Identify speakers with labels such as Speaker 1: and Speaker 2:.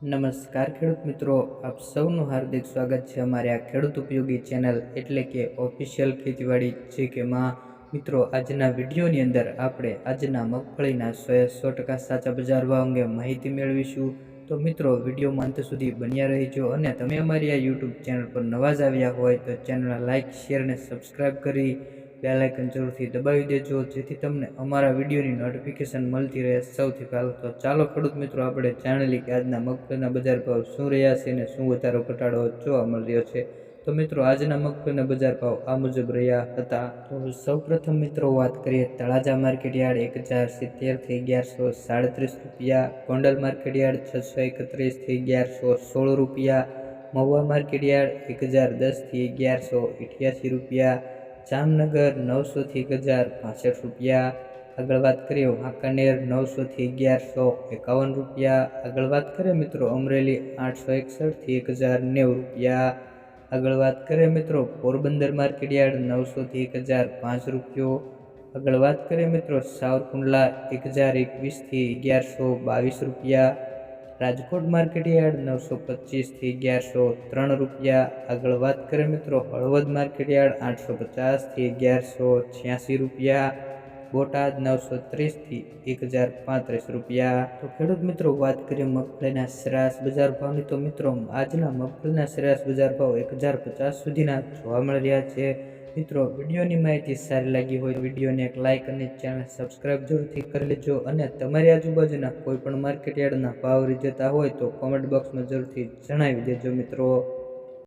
Speaker 1: નમસ્કાર ખેડૂત મિત્રો, આપ સૌનું હાર્દિક સ્વાગત છે અમારી આ ખેડૂત ઉપયોગી ચેનલ એટલે કે ઓફિશિયલ ખેતીવાડી જે કે માં. મિત્રો, આજના વિડીયોની અંદર આપણે આજના મગફળીના સો સો ટકા સાચા બજાર ભાવ અંગે માહિતી મેળવીશું. તો મિત્રો, વિડીયોમાં અંત સુધી બન્યા રહીજો અને તમે અમારી આ યુટ્યુબ ચેનલ પર નવા જ આવ્યા હોય તો ચેનલને લાઇક શેર અને સબસ્ક્રાઈબ કરી બેલ આઇકન જરૂરથી દબાવી દેજો, જેથી તમને અમારા વિડીયોની નોટિફિકેશન મળતી રહે. સૌથી પહેલાં તો ચાલો ખેડૂત મિત્રો, આપણે જાણી લઈએ કે આજના મગફળીના બજાર ભાવ શું રહ્યા છે અને શું વધારો ઘટાડો જોવા મળી રહ્યો છે. તો મિત્રો, આજના મગફળીના બજાર ભાવ આ મુજબ રહ્યા હતા. તો સૌપ્રથમ મિત્રો, વાત કરીએ તળાજા માર્કેટ યાર્ડ એક હજાર સિત્તેરથી અગિયારસો સાડત્રીસ રૂપિયા, ગોંડલ માર્કેટ યાર્ડ છસો એકત્રીસથી અગિયારસો સોળ રૂપિયા, મહુવા માર્કેટ યાર્ડ એક હજાર દસથી અગિયારસો અઠ્યાસી રૂપિયા જામનગર નવસોથી એક હજાર પાસઠ રૂપિયા. આગળ વાત કરીએ વાંકાનેર નવસોથી અગિયારસો એકાવન રૂપિયા. આગળ વાત કરીએ મિત્રો અમરેલી આઠસો એકસઠથી એક હજાર નેવું રૂપિયા. આગળ વાત કરીએ મિત્રો પોરબંદર માર્કેટ યાર્ડ નવસોથી એક હજાર પાંચ રૂપિયો. આગળ વાત કરીએ મિત્રો સાવરકુંડલા એક હજાર એકવીસથી અગિયારસો બાવીસ રૂપિયા. રાજકોટ માર્કેટ યાર્ડ નવસો પચીસથી અગિયારસો ત્રણ રૂપિયા. આગળ વાત કરીએ મિત્રો હળવદ માર્કેટ યાર્ડ આઠસો પચાસથી અગિયારસો છ્યાસી રૂપિયા. બોટાદ નવસો ત્રીસથી એક હજાર પાંત્રીસ રૂપિયા. તો ખેડૂત મિત્રો વાત કરીએ મગફળીના સરાસ બજાર ભાવની. તો મિત્રો આજના મગફળીના સરેરાશ બજાર ભાવ એક હજાર પચાસ સુધીના જોવા મળી રહ્યા છે. મિત્રો, વિડીયોની માહિતી સારી લાગી હોય વિડીયોને એક લાઇક અને ચેનલ સબસ્ક્રાઇબ જરૂરથી કરી લેજો અને તમારી આજુબાજુના કોઈ પણ માર્કેટ યાર્ડના ભાવ જતા હોય તો કોમેન્ટ બોક્સમાં જરૂરથી જણાવી દેજો મિત્રો.